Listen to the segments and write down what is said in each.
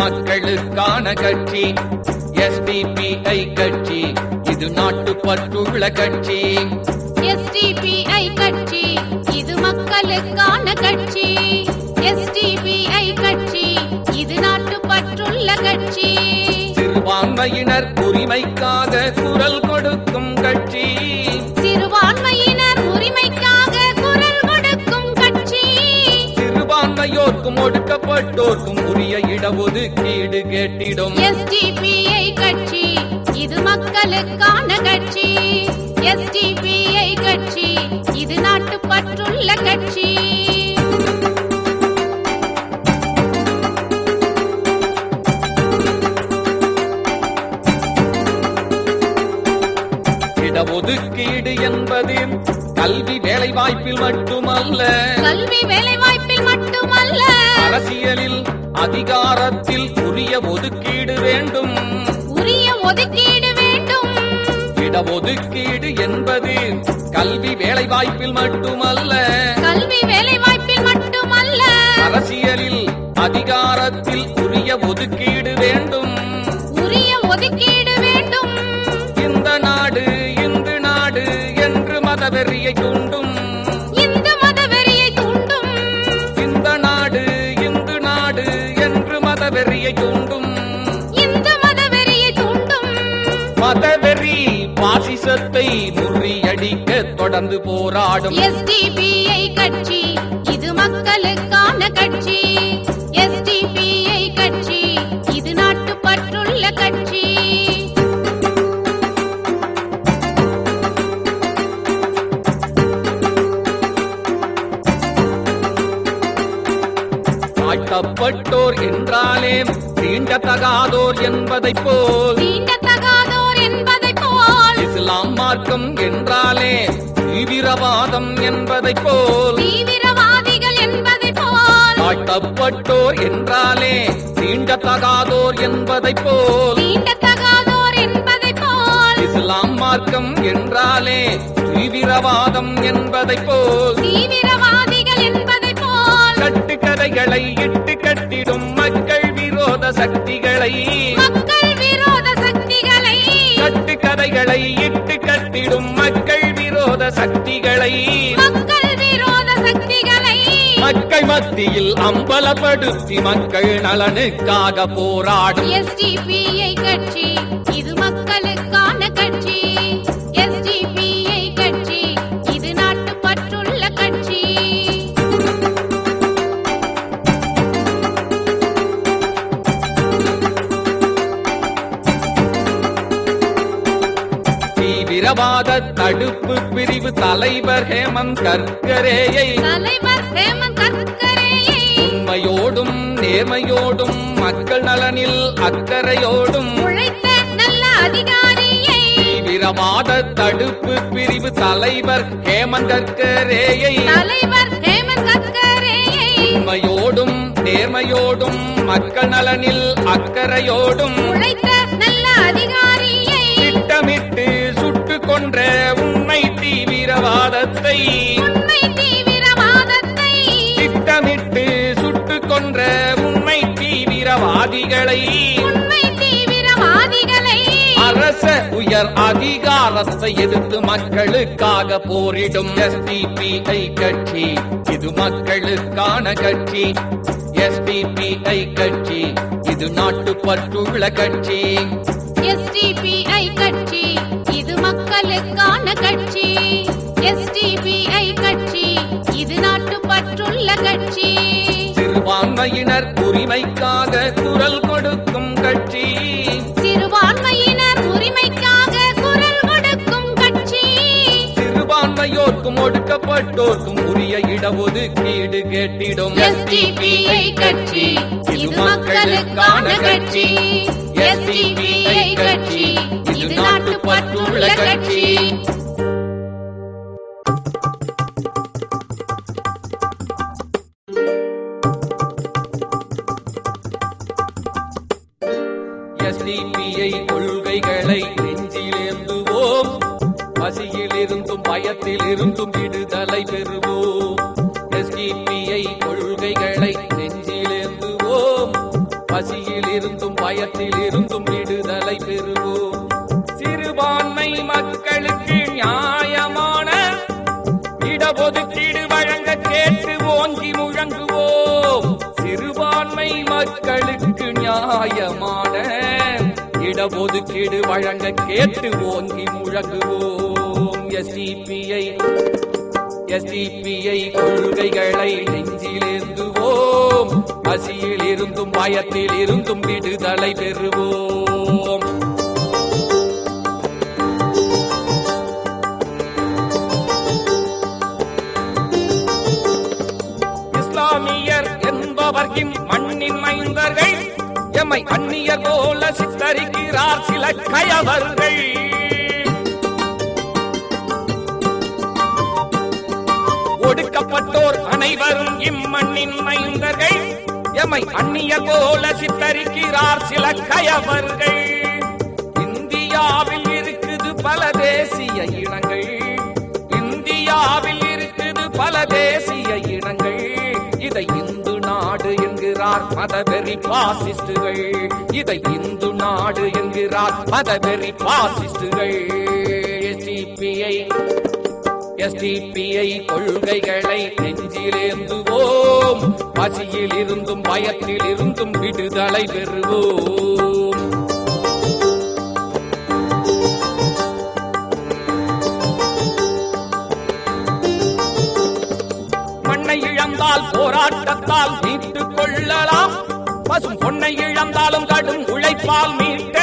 மக்களுக்கான கட்சி எஸ்டிபிஐ கட்சி இது நாட்டு பற்றுள்ள கட்சி எஸ்டிபிஐ கட்சி இது மக்களுக்கான கட்சி. எஸ்டிபிஐ கட்சி இது நாட்டு பற்றுள்ள கட்சி. சிறுபான்மையினர் உரிமைக்காக குரல் கொடுக்கும் கட்சி. சிறுபான்மையோர்க்கும் ஒடுக்கப்பட்டோர்க்கும் உரிய இடஒதுக்கீடு கேட்டிடும். எஸ்டிபிஐ கட்சி இது மக்களுக்கான கட்சி. எஸ்டிபிஐ கட்சி இது நாட்டு பற்றுள்ள கட்சி. இடஒதுக்கீடு என்பது கல்வி வேலை வாய்ப்பில் மட்டுமல்ல. கல்வி வேலைவாய்ப்பில் மட்டுமல்ல. அரசியலில் அதிகாரத்தில் உரிய ஒதுக்கீடு வேண்டும். உரிய ஒதுக்கீடு வேண்டும். இடஒதுக்கீடு என்பது கல்வி வேலை வாய்ப்பில் மட்டுமல்ல. கல்வி வேலைவாய்ப்பில் மட்டுமல்ல. அரசியலில் அதிகாரத்தில் உரிய ஒதுக்கீடு வேண்டும். உரிய ஒதுக்கீடு வேண்டும் மதவெறியை தூண்டும் இந்து மதவெறியை தூண்டும். இந்த நாடு இந்து நாடு என்று மதவெறியை தூண்டும். இந்து மதவெறியை தூண்டும். மதவெறி பாசிசத்தை முறியடிக்க தொடர்ந்து போராடும். எஸ்டிபிஐ கட்சி இது மக்களுக்கான கட்சி. தாழ்த்தப்பட்டோர் என்றாலே தீண்டத்தகாதோர் என்பதைப் போல். தீண்டத்தகாதோர் என்பதைப் போல். இஸ்லாம் மார்க்கம் என்றாலே தீவிரவாதம் என்பதைப் போல். தீவிரவாதிகள் என்பதைப் போல். தாழ்த்தப்பட்டோர் என்றாலே தீண்டத்தகாதோர் என்பதைப் போல். தீண்டத்தகாதோர் என்பதைப் போல். இஸ்லாம் மார்க்கம் என்றாலே தீவிரவாதம் என்பதைப் போல். தீவிரவாதிகள் என்பதைப் போல். கட்டுக்கதைகளை இட்டு சக்திகளை மக்கள் விரோத சக்திகளை மக்கள் மத்தியில் அம்பலப்படுத்தி மக்கள் நலனுக்காக போராடும் எஸ்டிபிஐ கட்சி தலைவர் ஹேமந்த் கர்கரேயை தலைவர் ஹேமந்த் கர்கரேயை உண்மையோடும் நேர்மையோடும் மக்கள் நலனில் அக்கறையோடும் உழைத்த நல்ல அதிகாரியை தீவிரவாத தடுப்பு பிரிவு தலைவர் ஹேமந்த் கர்கரேயை தலைவர் ஹேமந்த் கர்கரேயை உண்மையோடும் நேர்மையோடும் மக்கள் நலனில் அக்கறையோடும் உழைத்த நல்ல அதிகாரியை திட்டமிட்டு சுட்டு கொன்ற தீவிரவாதத்தை உண்மை தீவிரவாதத்தை திட்டமிட்டு சுட்டு கொன்ற உண்மை தீவிரவாதிகளை உண்மை தீவிரவாதிகளை அரச உயர் அதிகாரத்தை எதிர்த்து மக்களுக்காக போரிடும் எஸ்டிபிஐ கட்சி. இது மக்களுக்கான கட்சி. எஸ்டிபிஐ கட்சி. இது நாட்டு பற்றுள்ள கட்சி எஸ்டிபிஐ கட்சி. இது மக்களுக்கான கட்சி. இது நாட்டு பற்றுள்ள கட்சி. சிறுபான்மையினர் உரிமைக்காக குரல் கொடுக்கும் கட்சி. சிறுபான்மையினர் உரிமைக்காக குரல் கொடுக்கும் கட்சி. சிறுபான்மையோர்க்கும் ஒடுக்கப்பட்டோர்க்கும் உரிய இடஒதுக்கீடு கேட்டிடும். எஸ்டிபிஐ கட்சி. இது மக்களுக்கான கட்சி. எஸ்டிபிஐ கட்சி. இது நாட்டு பற்றுள்ள கட்சி. பாவத்தில் இருந்தும் விடுதலை பெறுவோம். எஸ்டிபிஐ கொள்கைகளை நெஞ்சிலேந்துவோம் பசியில் இருந்தும் பயத்தில் இருந்தும் விடுதலை பெறுவோம். சிறுபான்மை மக்களுக்கு நியாயமான இடஒதுக்கீடு வழங்க கேட்டு ஓங்கி முழங்குவோம். சிறுபான்மை மக்களுக்கு நியாயமான இடஒதுக்கீடு வழங்க கேட்டு ஓங்கி முழங்குவோம். எஸ்டிபிஐ எஸ்டிபிஐ கொள்கைகளை நெஞ்சிலிருந்துவோம். பசியில் இருந்தும் பயத்தில் இருந்தும் விடுதலை பெறுவோம். இஸ்லாமியர் என்பவர்கின் மண்ணின் மைந்தர்கள் எம்மை அந்நியர் போல சித்தரிக்கிறார் சில கயவர்கள். ஒடுக்கப்பட்டோர் அனைவரும் இம்மண்ணின் மைந்தர்கள். எமை அந்நியர் போல சித்தரிக்கிறார் சில கயவர்கள். இந்தியாவில் இருக்குது பல தேசிய இனங்கள். இந்தியாவில் இருக்குது பல தேசிய இனங்கள். இதை இந்து நாடு என்கிறார் மதவெறி பாசிஸ்டுகள். இதை இந்து நாடு என்கிறார் மதவெறி பாசிஸ்டுகள். சிபிஐ எஸ்டிபிஐ கொள்கைகளை நெஞ்சிலேந்துவோம். பசியில் இருந்தும் பயத்தில் இருந்தும் விடுதலை பெறுவோம். மண்ணை இழந்தால் போராட்டத்தால் மீட்டுக் கொள்ளலாம். பசும் பொன்னை இழந்தாலும் கடும் உழைப்பால் மீட்டெடுக்கலாம்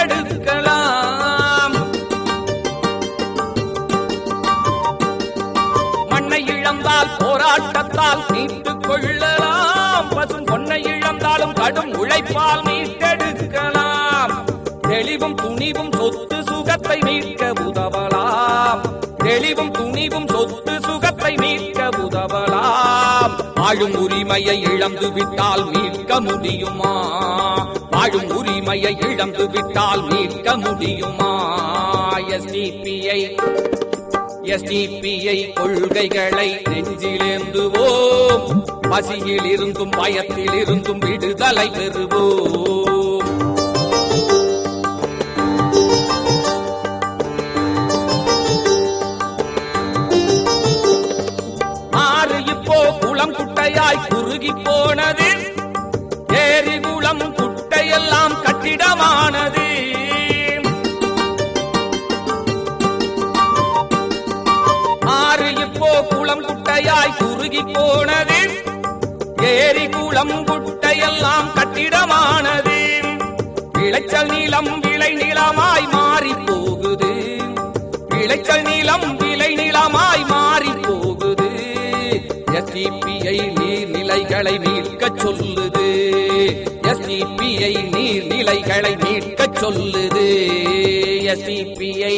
உழைப்பால் மீட்டுக் கொள்ளலாம் பசும் பொன்னை இழந்தாலும் கடும் உழைப்பால் மீட்டெடுக்கலாம். தெளிவும் துணிவும் சொத்து சுகத்தை மீட்க உதவலாம். தெளிவும் துணிவும் சொத்து சுகத்தை மீட்க உதவலாம். வாழும் உரிமையை இழந்து விட்டால் மீட்க முடியுமா? வாழும் உரிமையை இழந்து விட்டால் மீட்க முடியுமா? எஸ்டிபிஐ எஸ்டிபிஐ கொள்கைகளை நெஞ்சிலேந்துவோம். பசியில் இருந்தும் பயத்தில் இருந்தும் விடுதலை பெறுவோம். ஆறு இப்போ குளம் குட்டையாய் குறுகி போனது. ஏரி குளம் குட்டையெல்லாம் கட்டிடமானது. குட்டையாய் குறுகி போனது ஏரி குளம் குட்டையெல்லாம் கட்டிடமானது. விளைச்சல் நிலம் விளை நிலமாய் மாறி போகுது விளைச்சல் நிலம் விளை நிலமாய் மாறி போகுது எஸ்டிபிஐ நீர்நிலைகளை மீட்கச் சொல்லுது. எஸ்டிபிஐ நீர்நிலைகளை மீட்கச் சொல்லுது. எஸ்டிபிஐ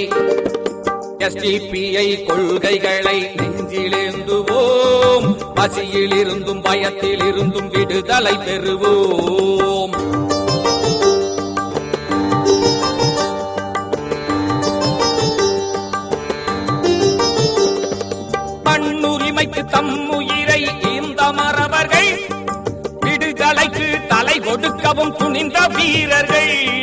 எஸ்டிபிஐ கொள்கைகளை நெஞ்சிலிருந்துவோம். பசியிலிருந்தும் பயத்திலிருந்தும் பயத்தில் இருந்தும் விடுதலை பெறுவோம். மண்ணுரிமைக்கு தம்முயிரை இந்த மறவர்கள் விடுதலைக்கு தலை கொடுக்கவும் துணிந்த வீரர்கள்.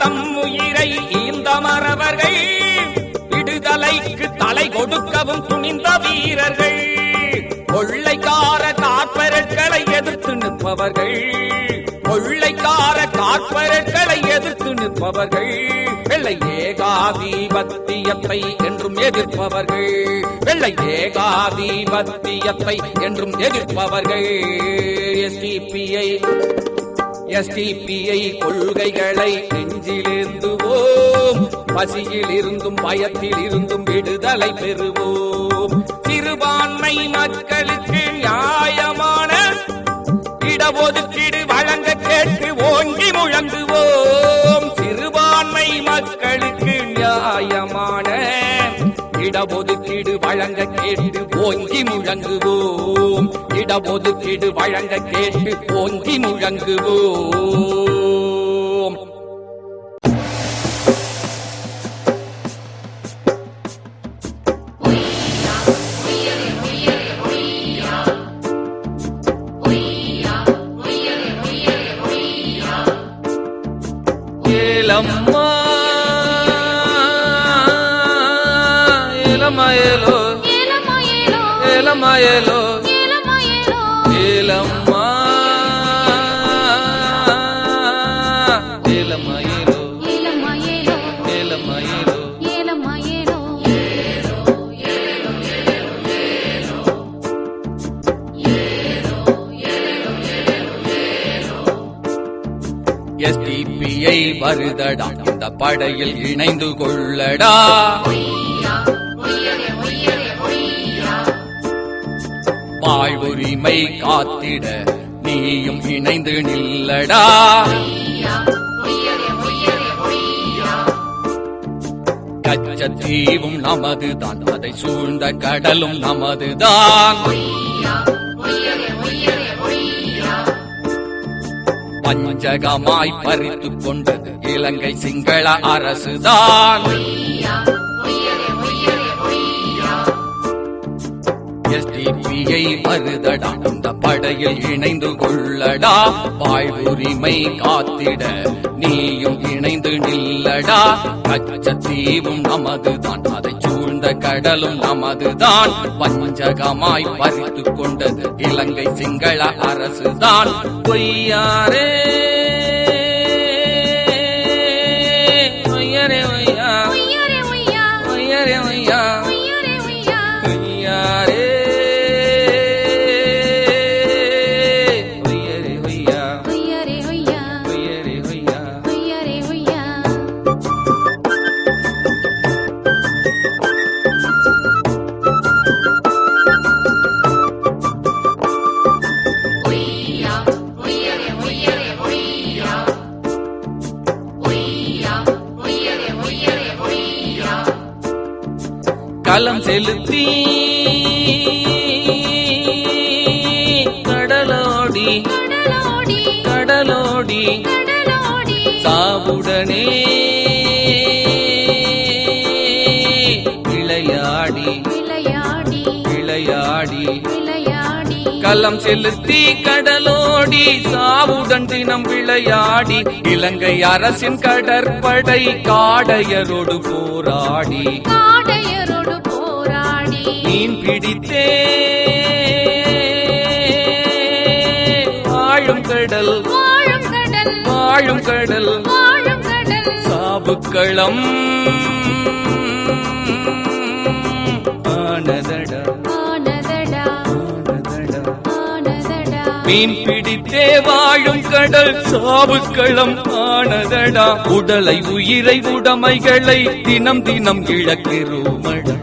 தம் உயிரை இந்த மறவர்கள் விடுதலைக்கு தலை கொடுக்கவும் துணிந்த வீரர்கள். கொள்ளைக்கார கார்ப்பரட்களை எதிர்த்து நிற்பவர்கள். கொள்ளைக்கார கார்ப்பரட்களை எதிர்த்து நிற்பவர்கள். வெள்ளை ஏகாதிபத்தியத்தை என்றும் எதிர்ப்பவர்கள். வெள்ளை ஏகாதிபத்தியத்தை என்றும் எதிர்ப்பவர்கள். எஸ்டிபிஐ எஸ்டிபிஐ கொள்கைகளை நெஞ்சிலிருந்துவோம். பசியில் இருந்தும் பயத்தில் இருந்தும் விடுதலை பெறுவோம். சிறுபான்மை மக்களுக்கு நியாயமான இடஒதுக்கீடு வழங்க கேட்டு ஓங்கி முழங்குவோம். சிறுபான்மை மக்களுக்கு நியாயமான இடஒதுக்கீடு வழங்க கேட்டு ஓங்கி முழங்குவோம். இடஒதுக்கீடு வழங்க கேட்டு ஓங்கி முழங்குவோம். ஏலம்மா ஏலோ எஸ்டிபிஐ வருதடா. இந்த படையில் இணைந்து கொள்ளடா. உரிமை காத்திட நீயும் இணைந்து நில்லடா. கச்சத்தீவும் நமதுதான் அதை சூழ்ந்த கடலும் நமதுதான். பஞ்சகமாய் பறித்துக் கொண்டது இலங்கை சிங்கள அரசுதான். எஸ்டிபிஐ மறுதடா இந்த படையில் இணைந்து கொள்ளடா. வாழ்வுரிமை காத்திட நீயும் இணைந்து நில்லடா. கச்சத்தீவும் நமதுதான். அதை சூழ்ந்த கடலும் நமதுதான். பஞ்சகமாய் பறித்து கொண்டது இலங்கை சிங்கள அரசுதான். பொய்யாரே ஒய்யரே செலுத்தி கடலோடி கடலோடி சாவுடனே விளையாடி விளையாடி விளையாடி. விளையாடி. களம் செலுத்தி கடலோடி சாவுடன் தினம் விளையாடி. இலங்கை அரசின் கடற்படை காடையரோடு போராடி. காடையரோடு மீன் பிடித்தே. வாழும் கடல். வாழும் கடல். வாழும் கடல். வாழும் கடல். சாவுக்களம் ஆனதடா. ஆனதடா. ஆனதடா. ஆனதடா. மீன் பிடித்தே வாழும் கடல். சாவுக்களம் ஆனதடா. உடலை உயிரை உடைமைகளை தினம் தினம் இழக்கிறோமடா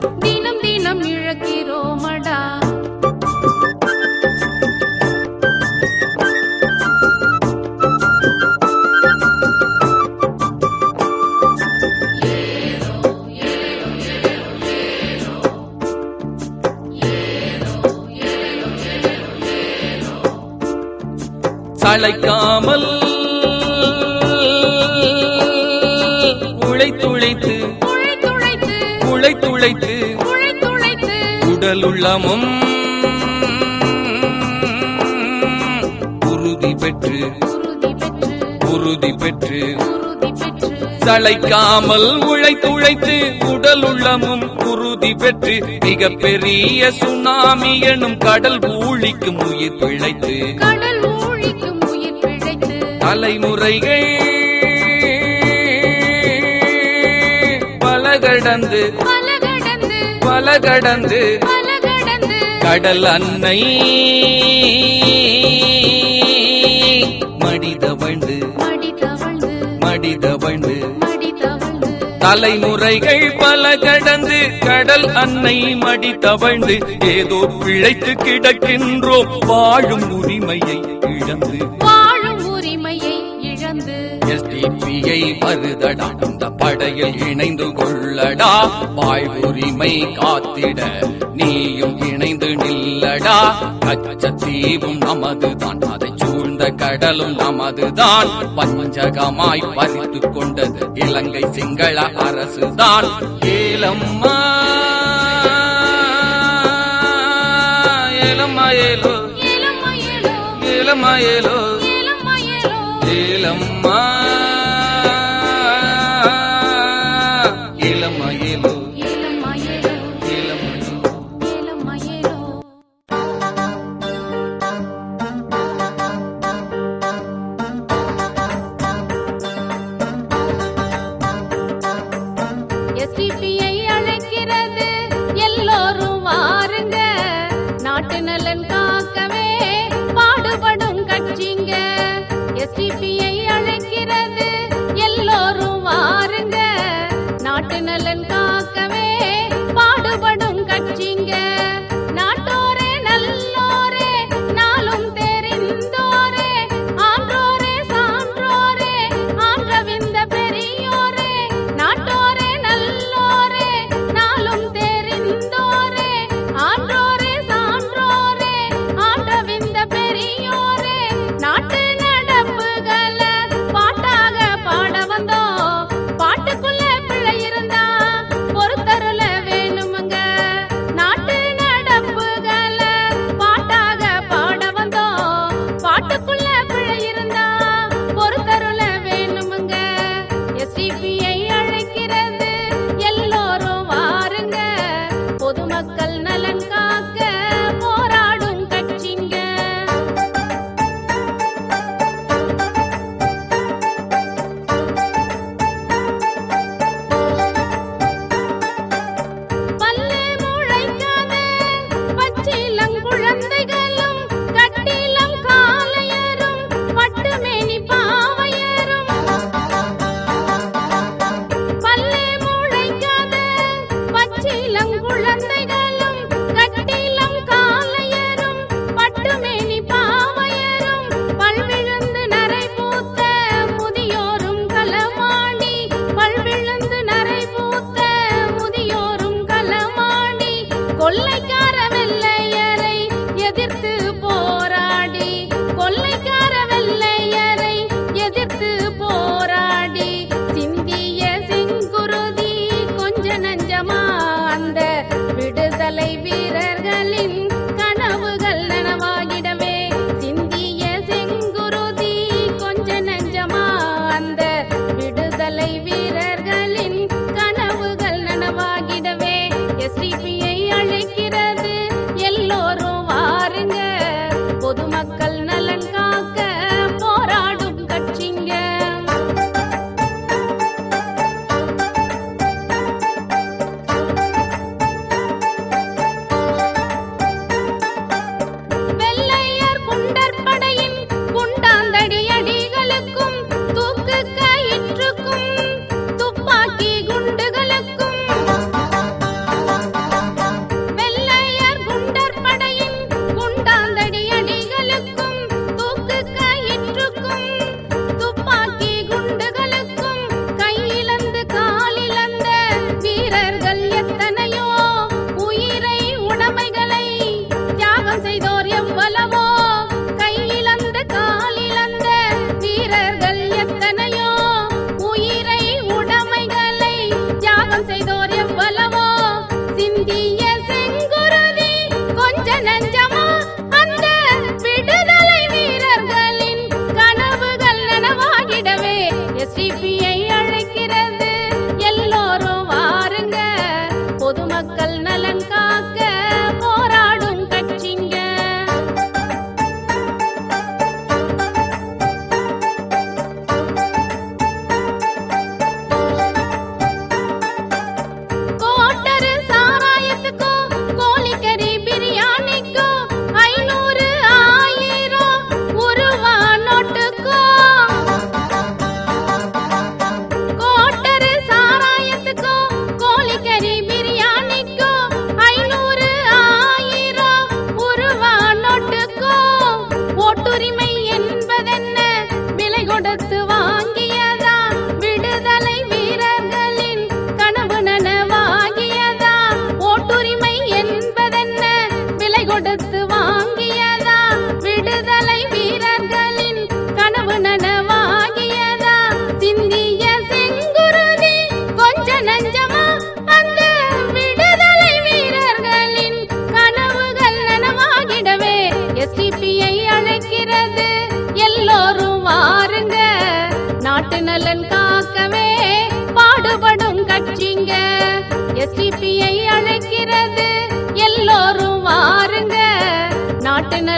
சளைக்காமல் உழைத்துழைத்து உழைத்துழைத்து உடலுள்ளமும் உறுதி பெற்று உறுதி பெற்று சளைக்காமல் உழைத்துழைத்து உடலுள்ளமும் உறுதி பெற்று மிக பெரிய சுனாமி எனும் கடல் ஊழிக்கும் உயிர் பிழைத்து கடல் ஊழிக்கும் தலைமுறைகள் பல கடந்து பல கடந்து பல கடந்து பல கடந்து கடல் அன்னை மடிதவழ்ந்து மடி தவழ்ந்து மடிதவழ்ந்து. மடி தவழ்ந்து தலைமுறைகள் பல கடந்து கடல் அன்னை மடி தவழ்ந்து ஏதோ பிழைத்து கிடக்கின்றோம் வாழும் உரிமையை இழந்து. எஸ்டிபிஐ வருதடா இந்த படையில் இணைந்து கொள்ளடா. வாழ்வுரிமை காத்திட. நீயும் இணைந்து நில்லடா. கச்சத்தீவும் நமதுதான். அதை சூழ்ந்த கடலும் நமதுதான். பஞ்சகமாய் பறித்துக் கொண்டது இலங்கை சிங்கள அரசுதான். ஏலம்மா ஏலம்மா ஏலோ. ஏலம்மா ஏலோ. ஏலம்மா ஏலோ. ஏலம்மா ஏலோ. ஏலம்மா. மயிலும்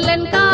நாட்டு நலன்